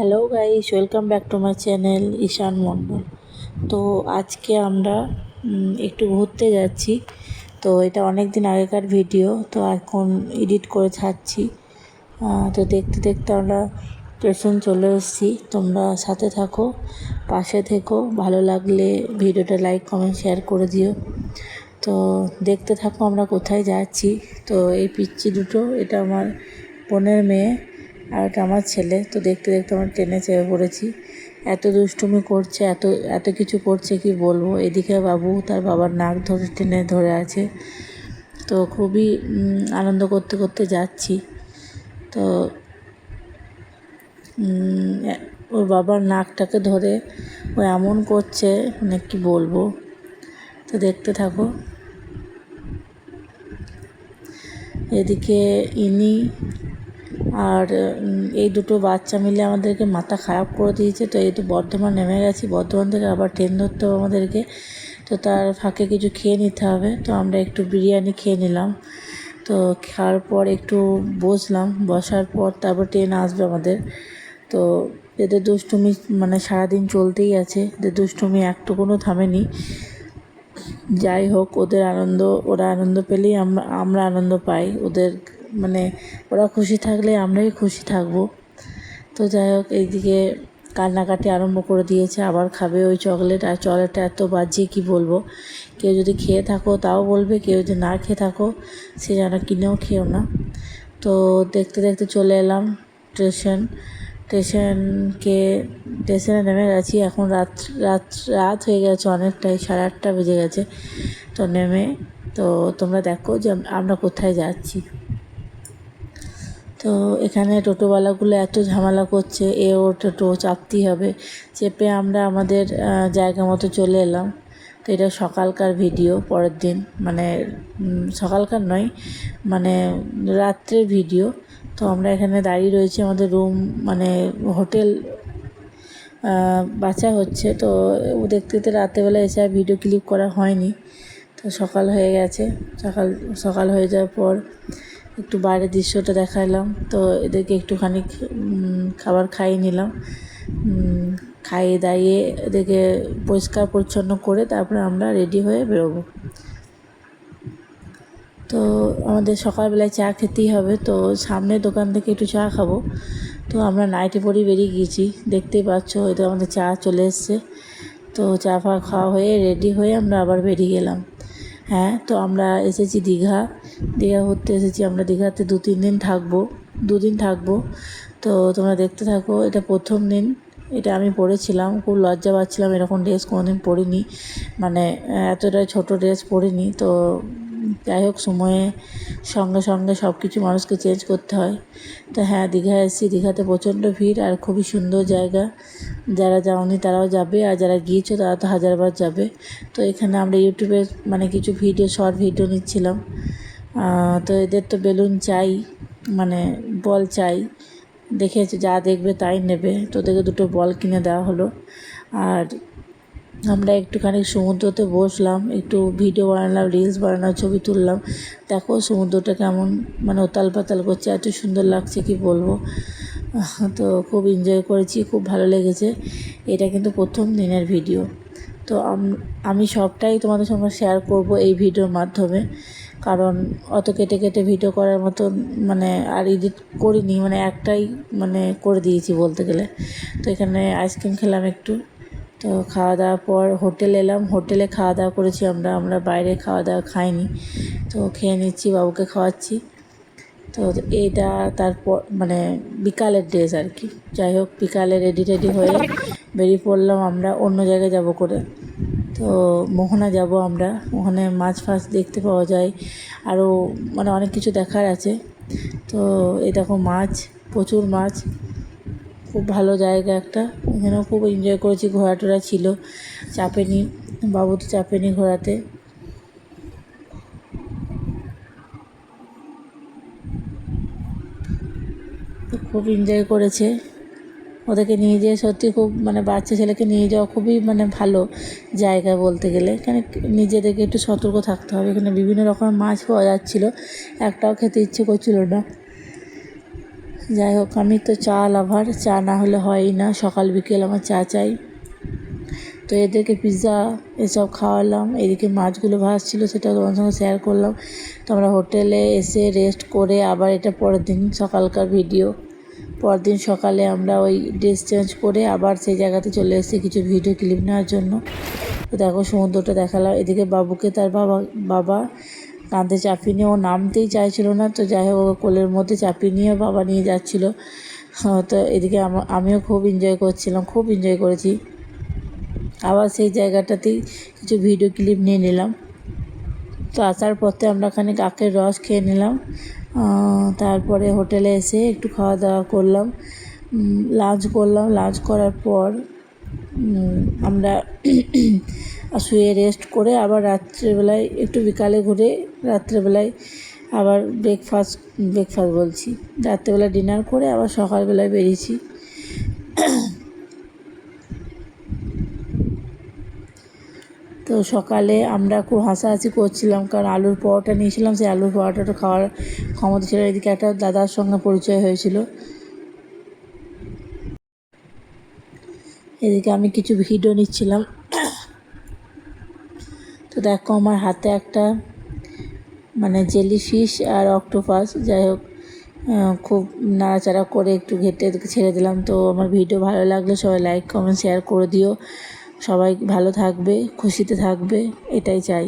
Hello guys welcome back to my channel Ishan Mondal তো আজকে আমরা একটু ঘুরতে যাচ্ছি। তো এটা অনেক দিন আগেকার ভিডিও তো এখন এডিট করে ছাড়ছি। তো দেখতে দেখতে আমরা স্টেশন চলে এসেছি। তোমরা সাথে থাকো, পাশে থেকো। ভালো লাগলে ভিডিওটা লাইক কমেন্ট শেয়ার করে দিও। তো দেখতে থাকো আমরা কোথায় যাচ্ছি। তো এই পিচ্ছি দুটো, এটা আমার বোনের মেয়ে। আর এটা আমার ছেলে, তো দেখতে দেখতে আমার ট্রেনে চেপে পড়েছি। এত দুষ্টুমি করছে, এত এত কিছু করছে, কি বলব? এদিকে বাবু, তার বাবার নাক ধরে টেনে ধরে আছে। তো খুবই আনন্দ করতে করতে যাচ্ছি। তো ওর বাবার নাকটাকে ধরে ও এমন করছে মানে কি বলব? তো দেখতে থাকো। এদিকে ইনি আর এই দুটো বাচ্চা মিলে আমাদেরকে মাথা খারাপ করে দিয়েছে। তো এই তো বর্ধমান নেমে গেছি। বর্ধমান থেকে আবার ট্রেন ধরতে হবে আমাদেরকে। তো তার ফাঁকে কিছু খেয়ে নিতে হবে। তো আমরা একটু বিরিয়ানি খেয়ে নিলাম। তো খাওয়ার পর একটু বসলাম। বসার পর তারপর ট্রেন আসবে আমাদের। তো এদের দুষ্টুমি মানে সারাদিন চলতেই আছে। এদের দুষ্টুমি একটুকুনও থামেনি। যাই হোক, ওদের আনন্দ, ওরা আনন্দ পেলেই আমরা আমরা আনন্দ পাই। ওদের মানে ওরা খুশি থাকলে আমরাই খুশি থাকব। তো যাই হোক, এইদিকে কান্নাকাটি আরম্ভ করে দিয়েছে, আবার খাবে ওই চকলেট। আর চকলেটটা এত বাজে, কি বলব? কেউ যদি খেয়ে থাকো, তাও বলবে, কেউ যদি না খেয়ে থাকো, সে যেন কিনেও খেও না। তো দেখতে দেখতে চলে এলাম স্টেশন। স্টেশনকে, স্টেশনে নেমে গেছি। এখন রাত রাত রাত হয়ে গেছে অনেকটাই, সাড়ে আটটা বেজে গেছে। তো নেমে, তো তোমরা দেখো যে আমরা কোথায় যাচ্ছি। তো এখানে টোটোওয়ালাগুলো এত ঝামেলা করছে, এ ও টোটো চাপতেই হবে। চেপে আমরা আমাদের জায়গা মতো চলে এলাম। তো এটা সকালকার ভিডিও, পরের দিন মানে সকালকার নয় মানে রাত্রের ভিডিও। তো আমরা এখানে দাঁড়িয়ে রয়েছি আমাদের রুম মানে হোটেল বাঁচা হচ্ছে। তো ও দেখতে দেখতে রাত্রেবেলা এসে আর ভিডিও ক্লিপ করা হয়নি। তো সকাল হয়ে গেছে। সকাল সকাল হয়ে যাওয়ার পর একটু বাইরের দৃশ্যটা দেখালাম তো এদেরকে একটুখানি খাবার খাইয়ে নিলাম। খাইয়ে দাইয়ে এদেরকে পরিষ্কার পরিচ্ছন্ন করে তারপরে আমরা রেডি হয়ে বেরোবো। তো আমাদের সকালবেলায় চা খেতেই হবে। তো সামনের দোকান থেকে একটু চা খাব। তো আমরা নাইটে পরেই বেরিয়ে গিয়েছি। দেখতেই পাচ্ছ, হয়তো আমাদের চা চলে এসছে। তো চা ফা খাওয়া হয়ে রেডি হয়ে আমরা আবার বেরিয়ে গেলাম। হ্যাঁ তো আমরা এসেছি দীঘা। দীঘা ঘুরতে এসেছি আমরা। দীঘাতে দু, তিন দিন থাকব। দুদিন থাকব। তো তোমরা দেখতে থাকো, এটা প্রথম দিন। এটা আমি পরেছিলাম, খুব লজ্জা পাচ্ছিলাম, এরকম ড্রেস কোনোদিন পরিনি। মানে এতটাই এতটা ছোট ড্রেস পরিনি, তো যাই হোক, সময়ে সঙ্গে সঙ্গে সব কিছু মানুষকে চেঞ্জ করতে হয়। তো হ্যাঁ দীঘায় এসেছি। দীঘাতে প্রচণ্ড ভিড় আর খুবই সুন্দর জায়গা। যারা যাওনি তারাও যাবে আর যারা গিয়েছো তারা তো হাজারবার যাবে। তো এখানে আমরা ইউটিউবে মানে কিছু ভিডিও শর্ট ভিডিও নিচ্ছিলাম। তো এদের তো বেলুন চাই মানে বল চাই। দেখেছে, যা দেখবে তাই নেবে। তো ওদেরকে দুটো বল কিনে দেওয়া হলো। আর আমরা একটুখানি সমুদ্রতে বসলাম, একটু ভিডিও বানালাম রিলস বানালাম, ছবি তুললাম। দেখো সমুদ্রটা কেমন মানে উতাল পাতাল করছে, এত সুন্দর লাগছে কি বলব? তো খুব এনজয় করেছি, খুব ভালো লেগেছে। এটা কিন্তু প্রথম দিনের ভিডিও তো আমি সবটাই তোমাদের সঙ্গে শেয়ার করব এই ভিডিওর মাধ্যমে। কারণ অত কেটে কেটে ভিডিও করার মতো মানে আর এডিট করিনি মানে একটাই মানে করে দিয়েছি বলতে গেলে। তো এখানে আইসক্রিম খেলাম একটু। তো খাওয়া দাওয়ার পর হোটেল এলাম। হোটেলে খাওয়া দাওয়া করেছি আমরা। আমরা বাইরে খাওয়া দাওয়া খাইনি। তো খেয়ে নিচ্ছি, বাবুকে খাওয়াচ্ছি। তো এটা তারপর মানে বিকালের ড্রেস আর কি। যাই হোক, বিকালে রেডি টেডি হয়ে বেরিয়ে পড়লাম আমরা। অন্য জায়গায় যাব করে। তো মোহনা যাব আমরা। ওখানে মাছ ফাছ দেখতে পাওয়া যায়। আরও মানে অনেক কিছু দেখার আছে। তো দেখো মাছ, প্রচুর মাছ। খুব ভালো জায়গা একটা। এখানেও খুব এনজয় করেছি ঘোরা টোরা ছিল চাপেনি বাবু তো চাপেনি ঘোরাতে। খুব এনজয় করেছে। ওদেরকে নিয়ে যেয়ে সত্যি খুব মানে বাচ্চা ছেলেকে নিয়ে যাওয়া খুবই মানে ভালো জায়গা বলতে গেলে। এখানে নিজেদেরকে একটু সতর্ক থাকতে হবে। এখানে বিভিন্ন রকমের মাছ পাওয়া যাচ্ছিল। একটাও খেতে ইচ্ছে করছিল না। যাই হোক, আমি তো চা লাভার। চা না হলে হয়ই না। সকাল বিকেল আমার চা চাই। তো এদেরকে পিৎজা এসব খাওয়ালাম। এদিকে মাছগুলো ভাজছিল সেটা তোমার সঙ্গে শেয়ার করলাম। তো আমরা হোটেলে এসে রেস্ট করে আবার এটা পরের দিন সকালকার ভিডিও পরের দিন সকালে আমরা ওই ড্রেস চেঞ্জ করে আবার সেই জায়গাতে চলে এসেছি কিছু ভিডিও ক্লিপ নেওয়ার জন্য। তো দেখো, সমুদ্রটা দেখালাম। এদিকে বাবুকে তার বাবা বাবা কাঁধে চাপিয়ে নিয়ে ও নামতেই চাইছিল না তো যাই হোক কোলের মধ্যে চাপিয়ে নিয়ে বাবা নিয়ে যাচ্ছিল। হ্যাঁ, তো এদিকে আমিও খুব এনজয় করছিলাম খুব এনজয় করেছি। আবার সেই জায়গাটাতেই কিছু ভিডিও ক্লিপ নিয়ে নিলাম। তো আসার পথে আমরা খানিক কাকের রস খেয়ে নিলাম। তারপরে হোটেলে এসে একটু খাওয়া দাওয়া করলাম লাঞ্চ করলাম। লাঞ্চ করার পর উম, আমরা শুয়ে রেস্ট করে আবার রাত্রেবেলায় একটু বিকালে ঘুরে রাত্রেবেলায় আবার ব্রেকফাস্ট ব্রেকফাস্ট বলছি। রাত্রেবেলা ডিনার করে আবার সকালবেলায় বেরিয়েছি। তো সকালে আমরা খুব হাসাহাসি করছিলাম, কারণ আলুর পরোটা নিয়েছিলাম, সেই আলুর পরোটাটা খাওয়ার ক্ষমতা ছিল এদিকে একটা দাদার সঙ্গে পরিচয় হয়েছিল। এদিকে আমি কিছু ভিডিও নিচ্ছিলাম। তো দেখো আমার হাতে একটা মানে জেলি ফিশ আর অক্টোপাস। যাই হোক খুব নাড়াচাড়া করে একটু ঘেটে ছেড়ে দিলাম। তো আমার ভিডিও ভালো লাগলে সবাই লাইক কমেন্ট শেয়ার করে দিও। সবাই ভালো থাকবে, খুশিতে থাকবে, এটাই চাই।